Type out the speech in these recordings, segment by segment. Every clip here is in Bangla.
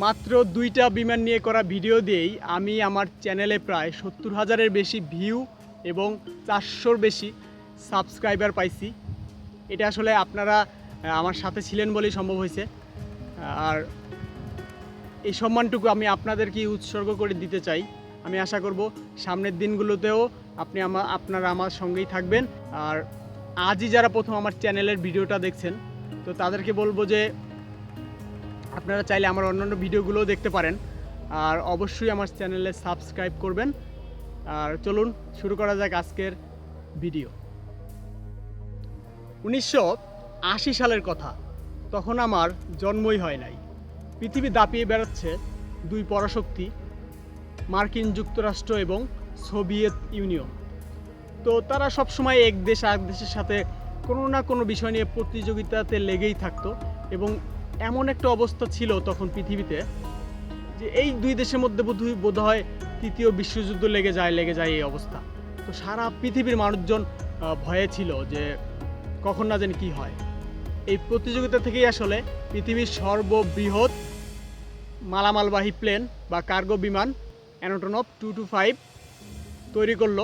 মাত্র দুইটা বিমান নিয়ে করা ভিডিও দিয়েই আমি আমার চ্যানেলে প্রায় সত্তর হাজারের বেশি ভিউ এবং চারশোর বেশি সাবস্ক্রাইবার পাইছি। এটা আসলে আপনারা আমার সাথে ছিলেন বলেই সম্ভব হয়েছে। আর এই সম্মানটুকু আমি আপনাদেরকে উৎসর্গ করে দিতে চাই। আমি আশা করব সামনের দিনগুলোতেও আপনি আমার আপনারা আমার সঙ্গেই থাকবেন। আর আজই যারা প্রথম আমার চ্যানেলের ভিডিওটা দেখছেন, তো তাদেরকে বলব যে আপনারা চাইলে আমার অন্যান্য ভিডিওগুলোও দেখতে পারেন। আর অবশ্যই আমার চ্যানেলে সাবস্ক্রাইব করবেন। আর চলুন, শুরু করা যাক আজকের ভিডিও। উনিশশো আশি সালের কথা। তখন আমার জন্মই হয় নাই। পৃথিবী দাপিয়ে বেড়াচ্ছে দুই পরাশক্তি, মার্কিন যুক্তরাষ্ট্র এবং সোভিয়েত ইউনিয়ন। তো তারা সবসময় এক দেশ আর দেশের সাথে কোনো না কোনো বিষয় নিয়ে প্রতিযোগিতাতে লেগেই থাকতো এবং এমন একটা অবস্থা ছিল তখন পৃথিবীতে যে এই দুই দেশের মধ্যে বোধহয় বোধ হয় তৃতীয় বিশ্বযুদ্ধ লেগে যায় লেগে যায় এই অবস্থা। তো সারা পৃথিবীর মানুষজন ভয়ে ছিল যে কখন না জানি কী হয়। এই প্রতিযোগিতা থেকেই আসলে পৃথিবীর সর্ববৃহৎ মালামালবাহী প্লেন বা কার্গো বিমান অ্যানোটনপ টু টু ফাইভ তৈরি করল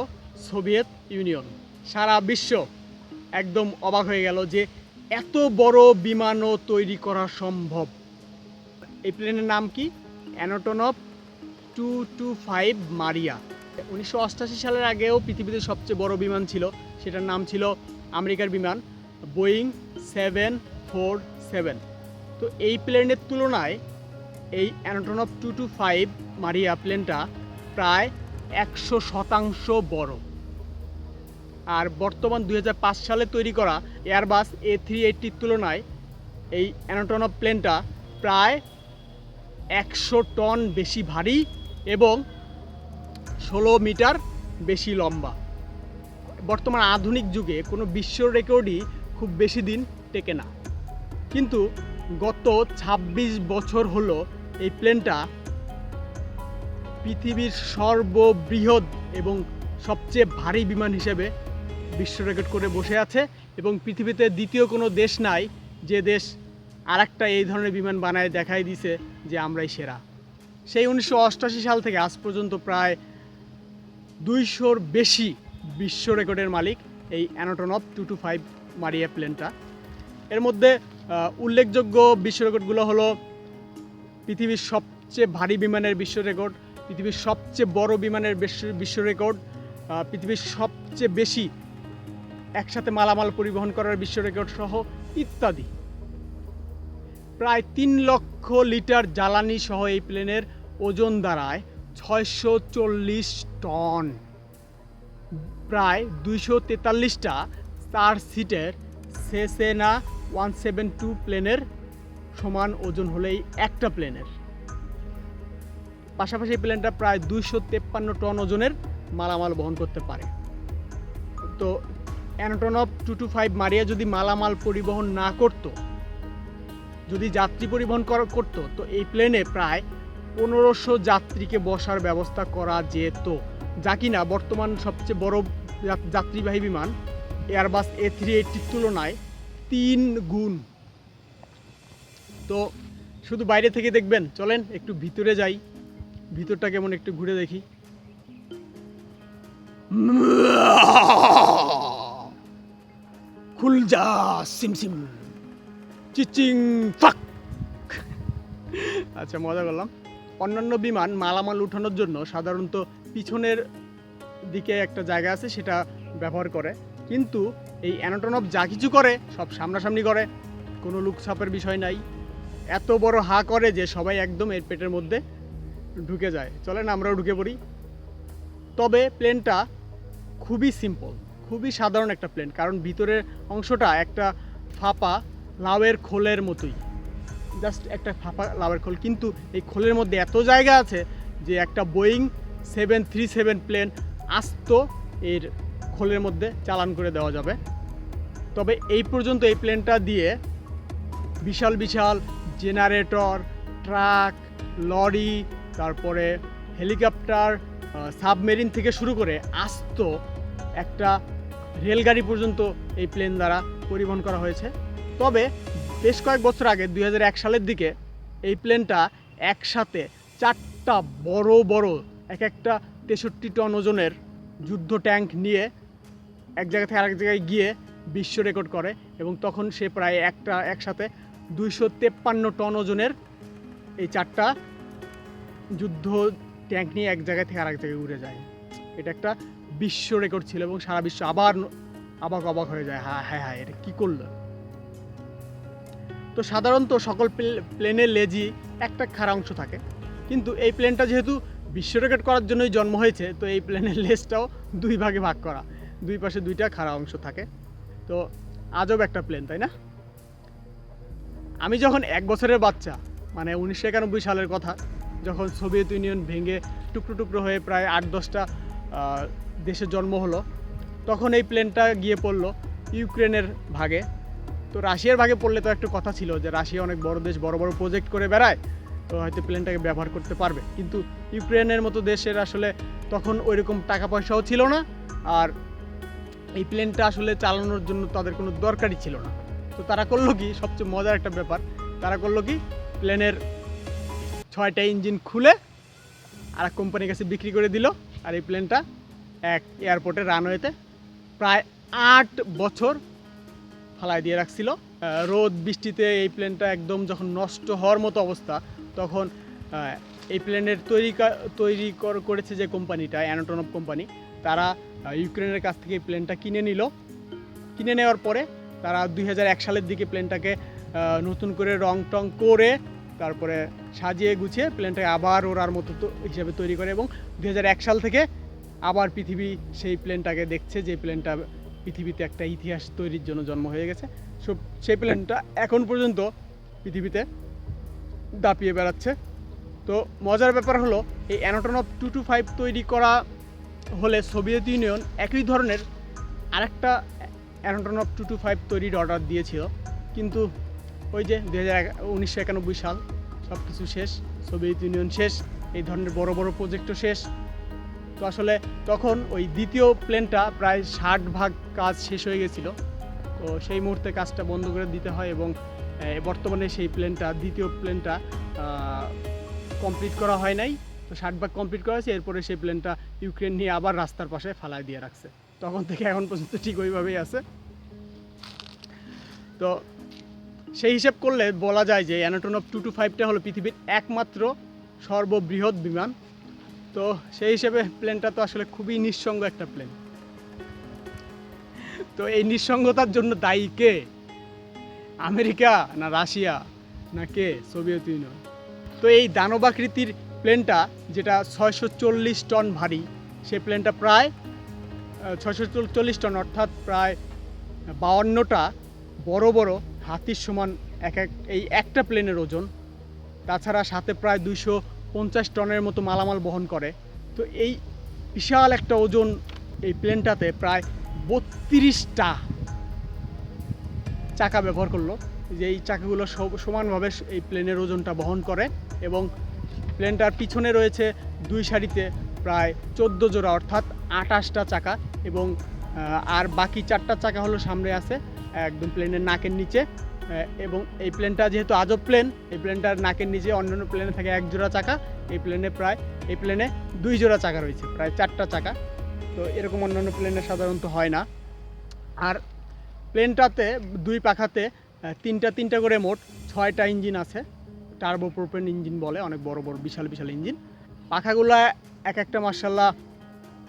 সোভিয়েত ইউনিয়ন। সারা বিশ্ব একদম অবাক হয়ে গেল যে এত বড় বিমানও তৈরি করা সম্ভব। এই প্লেনের নাম কি? Antonov two two five Mriya. উনিশশো অষ্টাশি সালের আগেও পৃথিবীতে সবচেয়ে বড় বিমান ছিল। সেটার নাম ছিল আমেরিকার বিমান বোয়িং সেভেন ফোর সেভেন। তো এই প্লেনের তুলনায় এই Antonov two two five Mriya প্লেনটা প্রায় একশো শতাংশ বড়। আর বর্তমান দু হাজার পাঁচ সালে তৈরি করা এয়ারবাস এ থ্রি এইটটির তুলনায় এই অ্যানোটনপ প্লেনটা প্রায় একশো টন বেশি ভারী এবং ষোলো মিটার বেশি লম্বা। বর্তমান আধুনিক যুগে কোনো বিশ্ব রেকর্ডই খুব বেশি দিন টেকে না। কিন্তু গত ২৬ বছর হলো এই প্লেনটা পৃথিবীর সর্ববৃহৎ এবং সবচেয়ে ভারী বিমান হিসেবে বিশ্ব রেকর্ড করে বসে আছে এবং পৃথিবীতে দ্বিতীয় কোনো দেশ নাই যে দেশ আরেকটা এই ধরনের বিমান বানায় দেখাই দিছে যে আমরাই সেরা। সেই উনিশশো সাল থেকে আজ পর্যন্ত প্রায় দুইশোর বেশি বিশ্ব রেকর্ডের মালিক এই Antonov two two five Mriya প্লেনটা। এর মধ্যে উল্লেখযোগ্য বিশ্ব রেকর্ডগুলো হলো পৃথিবীর সবচেয়ে ভারী বিমানের বিশ্ব রেকর্ড, পৃথিবীর সবচেয়ে বড় বিমানের বিশ্ব রেকর্ড পৃথিবীর সবচেয়ে বেশি একসাথে মালামাল পরিবহন করার বিশ্ব রেকর্ড সহ ইত্যাদি। প্রায় তিন লক্ষ লিটার জ্বালানি সহ এই প্লেনের ওজন দাঁড়ায় ছয়শো চল্লিশ টন। প্রায় দুইশো তেতাল্লিশটা চার সিটের সেসেনা ওয়ান সেভেন টু প্লেনের সমান ওজন হলেই একটা প্লেনের। পাশাপাশি প্লেনটা প্রায় দুইশো তেপ্পান্ন টন ওজনের মালামাল বহন করতে পারে। তো Antonov two two five Mriya যদি মালামাল পরিবহন না করত, যদি যাত্রী পরিবহন করা- করতো, তো এই প্লেনে প্রায় পনেরোশো যাত্রীকে বসার ব্যবস্থা করা যেত। যা কিনা বর্তমান সবচেয়ে বড় যাত্রীবাহী বিমান এয়ারবাস এ থ্রি এইটটির তুলনায় তিন গুণ। তো শুধু বাইরে থেকে দেখবেন, চলেন একটু ভিতরে যাই। ভিতরটা কেমন একটু ঘুরে দেখি। খুল যা সিম সিম চিচিং আচ্ছা মজা করলাম। অন্যান্য বিমান মালামাল উঠানোর জন্য সাধারণত পিছনের দিকে একটা জায়গা আছে, সেটা ব্যবহার করে। কিন্তু এই অ্যানাটনব যা কিছু করে, সব সামনাসামনি করে। কোনো লুকছাপের বিষয় নাই। এত বড় হা করে যে সবাই একদম এর পেটের মধ্যে ঢুকে যায়। চলেন, আমরাও ঢুকে পড়ি। তবে প্লেনটা খুবই সিম্পল খুবই সাধারণ একটা প্লেন কারণ ভিতরের অংশটা একটা ফাঁপা লাউয়ের খোলের মতোই। জাস্ট একটা ফাঁপা লাউয়ের খোল, কিন্তু এই খোলের মধ্যে এত জায়গা আছে যে একটা Boeing seven three seven plane আস্ত এর খোলের মধ্যে চালান করে দেওয়া যাবে। তবে এই পর্যন্ত এই প্লেনটা দিয়ে বিশাল বিশাল জেনারেটর ট্রাক লরি তারপরে হেলিকপ্টার সাবমেরিন থেকে শুরু করে আস্ত একটা রেলগাড়ি পর্যন্ত এই প্লেন দ্বারা পরিবহন করা হয়েছে। তবে বেশ কয়েক বছর আগে, দুই হাজার এক সালের দিকে এই প্লেনটা একসাথে চারটা বড় বড় এক একটা তেষট্টি টন ওজনের যুদ্ধ ট্যাঙ্ক নিয়ে এক জায়গা থেকে আরেক জায়গায় গিয়ে বিশ্ব রেকর্ড করে এবং তখন সে প্রায় একটা একসাথে দুইশো তেপ্পান্ন টন ওজনের এই চারটা যুদ্ধ ট্যাঙ্ক নিয়ে এক জায়গা থেকে আরেক জায়গায় উড়ে যায়। এটা একটা বিশ্ব রেকর্ড ছিল এবং সারা বিশ্ব আবার ন- অবাক হয়ে যায় হ্যাঁ হ্যাঁ হ্যাঁ এটা কী করল? তো সাধারণত সকল প্লেনের লেজি একটা খাড়া অংশ থাকে, কিন্তু এই প্লেনটা যেহেতু বিশ্ব রেকর্ড করার জন্যই জন্ম হয়েছে, তো এই প্লেনের লেজটাও দুই ভাগে ভাগ করা, দুই পাশে দুইটা খাড়া অংশ থাকে। তো আজব একটা প্লেন তাই না? আমি যখন এক বছরের বাচ্চা মানে উনিশশো একানব্বই সালের কথা, যখন সোভিয়েত ইউনিয়ন ভেঙে টুকরো টুকরো হয়ে প্রায় আট দশটা দেশে জন্ম হলো, তখন এই প্লেনটা গিয়ে পড়ল ইউক্রেনের ভাগে। তো রাশিয়ার ভাগে পড়লে তো একটা কথা ছিল যে রাশিয়া অনেক বড় দেশ, বড় বড় প্রজেক্ট করে বেড়ায়, তো হয়তো প্লেনটাকে ব্যবহার করতে পারবে। কিন্তু ইউক্রেনের মতো দেশের আসলে তখন ওইরকম টাকা পয়সাও ছিল না আর এই প্লেনটা আসলে চালানোর জন্য তাদের কোনো দরকারই ছিল না। তো তারা করল কি, সবচেয়ে মজার একটা ব্যাপার, তারা করল কি প্লেনের ছয়টা ইঞ্জিন খুলে আর কোম্পানির কাছে বিক্রি করে দিল। আর এই প্লেনটা এক এয়ারপোর্টের রানওয়েতে প্রায় আট বছর ফালাই দিয়ে রাখছিল। রোদ, বৃষ্টিতে এই প্লেনটা একদম যখন নষ্ট হওয়ার মতো অবস্থা, তখন এই প্লেনের তৈরি তৈরি কর- করেছে যে কোম্পানিটা অ্যানাটনব কোম্পানি তারা ইউক্রেনের কাছ থেকে এই প্লেনটা কিনে নিল। কিনে নেওয়ার পরে তারা দুই হাজার এক সালের দিকে প্লেনটাকে নতুন করে রং টং করে তারপরে সাজিয়ে গুছিয়ে প্লেনটাকে আবার ওরার মতো হিসেবে তৈরি করে এবং দু হাজার এক সাল থেকে আবার পৃথিবী সেই প্লেনটাকে দেখছে যে প্লেনটা পৃথিবীতে একটা ইতিহাস তৈরির জন্য জন্ম হয়ে গেছে। সেই প্লেনটা এখন পর্যন্ত পৃথিবীতে দাপিয়ে বেড়াচ্ছে। তো মজার ব্যাপার হলো, এই অ্যানোটন অফ টু টু ফাইভ তৈরি করা হলে সোভিয়েত ইউনিয়ন একই ধরনের আরেকটা অ্যানাটন অফ টু টু ফাইভ তৈরির অর্ডার দিয়েছিল। কিন্তু ওই যে দু হাজার উনিশশো একানব্বই সাল সব কিছু শেষ সোভিয়েত ইউনিয়ন শেষ, এই ধরনের বড় বড় প্রজেক্টও শেষ। তো আসলে তখন ওই দ্বিতীয় প্লেনটা প্রায় ষাট ভাগ কাজ শেষ হয়ে গেছিল। তো সেই মুহূর্তে কাজটা বন্ধ করে দিতে হয় এবং বর্তমানে সেই প্লেনটা দ্বিতীয় প্লেনটা কমপ্লিট করা হয় নাই। তো ষাট ভাগ কমপ্লিট করা হয়েছে, এরপরে সেই প্লেনটা ইউক্রেন নিয়ে আবার রাস্তার পাশে ফালায় দিয়ে রাখছে। তখন থেকে এখন পর্যন্ত ঠিক ওইভাবেই আছে। তো সেই হিসেব করলে বলা যায় যে অ্যানাটন অফ টু টু ফাইভটা হলো পৃথিবীর একমাত্র সর্ববৃহৎ বিমান। তো সেই হিসেবে প্লেনটা তো আসলে খুবই নিঃসঙ্গ একটা প্লেন। তো এই নিঃসঙ্গতার জন্য দায়ী কে? আমেরিকা না রাশিয়া না কে? Soviet union. তো এই দানবাকৃতির প্লেনটা যেটা ছয়শো চল্লিশ টন ভারী সেই প্লেনটা প্রায় ছয়শো চল্লিশ টন অর্থাৎ প্রায় বাউান্নটা বড় বড় হাতির সমান এক এক, এই একটা প্লেনের ওজন। তাছাড়া সাথে প্রায় দুইশো পঞ্চাশ টনের মতো মালামাল বহন করে। তো এই বিশাল একটা ওজন এই প্লেনটাতে প্রায় বত্রিশটা চাকা ব্যবহার করল। যে এই চাকাগুলো সমানভাবে এই প্লেনের ওজনটা বহন করে এবং প্লেনটার পিছনে রয়েছে দুই সারিতে প্রায় চোদ্দ জোড়া, অর্থাৎ আঠাশটা চাকা এবং আর বাকি চারটা চাকা হলো সামনে আছে। একদম প্লেনের নাকের নিচে এবং এই প্লেনটা যেহেতু আজব প্লেন এই প্লেনটার নাকের নিচে অন্যান্য প্লেনে থাকে এক জোড়া চাকা, এই প্লেনে প্রায়, এই প্লেনে দুই জোড়া চাকা রয়েছে, প্রায় চারটা চাকা। তো এরকম অন্যান্য প্লেনে সাধারণত হয় না। আর প্লেনটাতে দুই পাখাতে তিনটা তিনটা করে মোট ছয়টা ইঞ্জিন আছে টার্বোপ্রোপেন ইঞ্জিন বলে, অনেক বড় বড়, বিশাল বিশাল ইঞ্জিন। পাখাগুলো এক একটা মার্শাল্লাহ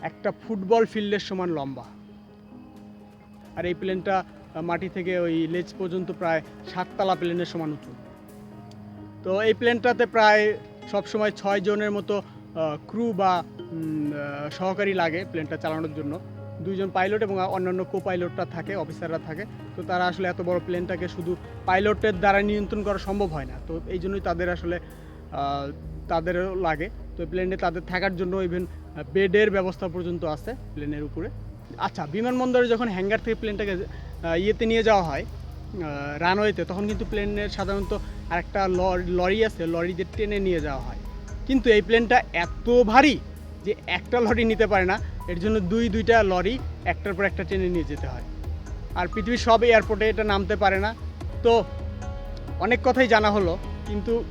একটা ফুটবল ফিল্ডের সমান লম্বা। আর এই প্লেনটা মাটি থেকে ওই লেজ পর্যন্ত প্রায় সাততলা প্লেনের সমান উঁচু। তো এই প্লেনটাতে প্রায় সবসময় ছয় জনের মতো ক্রু বা সহকারী লাগে প্লেনটা চালানোর জন্য। দুইজন পাইলট এবং অন্যান্য কো পাইলটরা থাকে অফিসাররা থাকে। তো তারা আসলে এত বড় প্লেনটাকে শুধু পাইলটের দ্বারা নিয়ন্ত্রণ করা সম্ভব হয় না। তো এই জন্যই তাদের আসলে তাদেরও লাগে। তো প্লেনে তাদের থাকার জন্য ইভেন বেডের ব্যবস্থা পর্যন্ত আছে প্লেনের উপরে। আচ্ছা বিমানবন্দরে যখন হ্যাঙ্গার থেকে প্লেনটাকে ইয়েতে নিয়ে যাওয়া হয় রানওয়েতে তখন কিন্তু প্লেনের সাধারণত আরেকটা লরি লরি আছে লরিতে টেনে নিয়ে যাওয়া হয়। কিন্তু এই প্লেনটা এত ভারী যে একটা লরি নিতে পারে না, এর জন্য দুই, দুইটা লরি একটার পর একটা টেনে নিয়ে যেতে হয়। আর পৃথিবীর সব এয়ারপোর্টে এটা নামতে পারে না। তো, অনেক কথাই জানা হলো, কিন্তু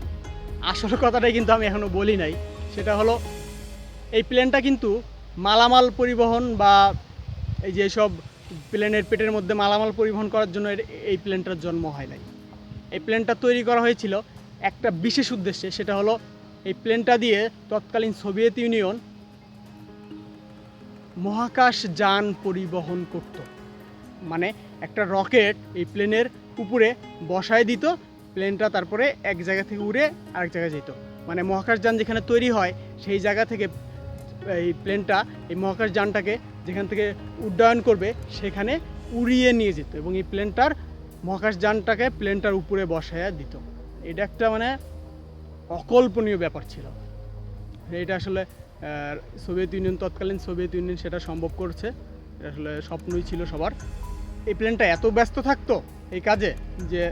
আসল কথাটাই কিন্তু আমি এখনও বলি নাই। সেটা হলো, এই প্লেনটা কিন্তু মালামাল পরিবহন বা এই যে সব প্লেনের পেটের মধ্যে মালামাল পরিবহন করার জন্য এই প্লেনটার জন্ম হয় নাই। এই প্লেনটা তৈরি করা হয়েছিল একটা বিশেষ উদ্দেশ্যে, সেটা হলো এই প্লেনটা দিয়ে তৎকালীন সোভিয়েত ইউনিয়ন মহাকাশ যান পরিবহন করত। মানে একটা রকেট এই প্লেনের উপরে বসায় দিত প্লেনটা তারপরে এক জায়গা থেকে উড়ে আরেক জায়গায় যেত। মানে মহাকাশ যান যেখানে তৈরি হয়, সেই জায়গা থেকে এই প্লেনটা এই মহাকাশ যানটাকে যেখান থেকে উড্ডয়ন করবে, সেখানে উড়িয়ে নিয়ে যেত এবং এই প্লেনটার মহাকাশযানটাকে প্লেনটার উপরে বসায় দিত। এটা একটা মানে অকল্পনীয় ব্যাপার ছিল। এটা আসলে সোভিয়েত ইউনিয়ন, তৎকালীন সোভিয়েত ইউনিয়ন সেটা সম্ভব করছে। এটা আসলে স্বপ্নই ছিল সবার। এই প্লেনটা এত ব্যস্ত থাকতো এই কাজে যে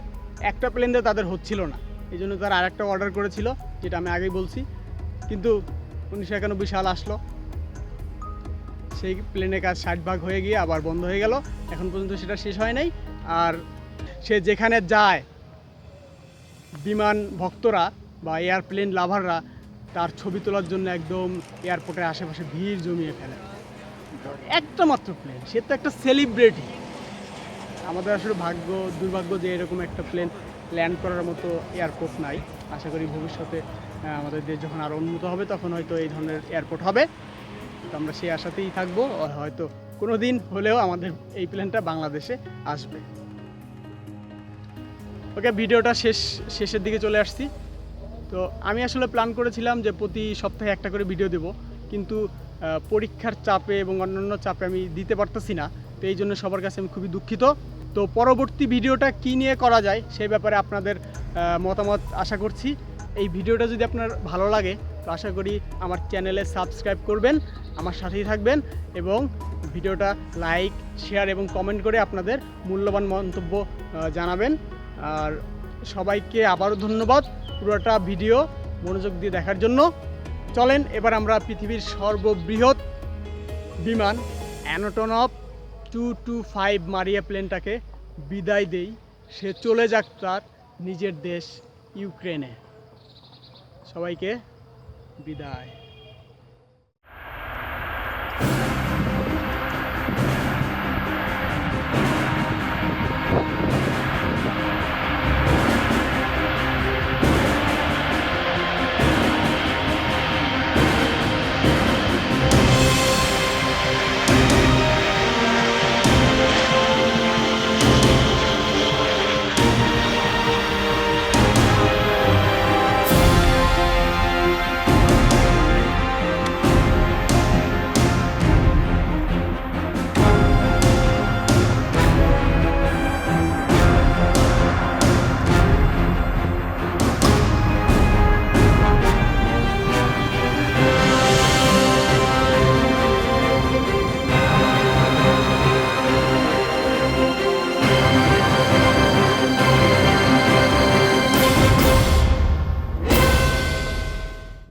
একটা প্লেন দিয়ে তাদের হচ্ছিল না। এই জন্য তারা আরেকটা অর্ডার করেছিল, যেটা আমি আগেই বলছি। কিন্তু উনিশশো একানব্বই সাল আসলো। সেই প্লেনের কাজ ষাট ভাগ হয়ে গিয়ে আবার বন্ধ হয়ে গেল। এখন পর্যন্ত সেটা শেষ হয় নাই। আর সে যেখানে যায়, বিমান ভক্তরা বা এয়ারপ্লেন লাভাররা তার ছবি তোলার জন্য একদম এয়ারপোর্টের আশেপাশে ভিড় জমিয়ে ফেলে। একটা মাত্র প্লেন সে তো একটা সেলিব্রিটি আমাদের আসলে ভাগ্য দুর্ভাগ্য যে এরকম একটা প্লেন ল্যান্ড করার মতো এয়ারপোর্ট নাই। আশা করি ভবিষ্যতে আমাদের দেশ যখন আরও উন্নত হবে, তখন হয়তো এই ধরনের এয়ারপোর্ট হবে। তো আমরা সেই আশাতেই থাকব হয়তো কোনো দিন হলেও আমাদের এই প্লেনটা বাংলাদেশে আসবে। ওকে, ভিডিওটা শেষ, শেষের দিকে চলে আসছি। তো আমি আসলে প্ল্যান করেছিলাম যে প্রতি সপ্তাহে একটা করে ভিডিও দেব, কিন্তু পরীক্ষার চাপে এবং অন্যান্য চাপে আমি দিতে পারতেছি না, তো এই জন্য সবার কাছে আমি খুবই দুঃখিত। তো পরবর্তী ভিডিওটা কী নিয়ে করা যায় সেই ব্যাপারে আপনাদের মতামত আশা করছি। এই ভিডিওটা যদি আপনার ভালো লাগে তো আশা করি আমার চ্যানেলে সাবস্ক্রাইব করবেন, আমার সাথেই থাকবেন এবং ভিডিওটা লাইক, শেয়ার এবং কমেন্ট করে আপনাদের মূল্যবান মন্তব্য জানাবেন। আর সবাইকে আবারও ধন্যবাদ পুরোটা ভিডিও মনোযোগ দিয়ে দেখার জন্য। চলেন, এবার আমরা পৃথিবীর সর্ববৃহৎ বিমান Antonov two two five Mriya প্লেনটাকে বিদায় দেই। সে চলে যাক তার নিজের দেশ ইউক্রেনে। সবাইকে বিদায়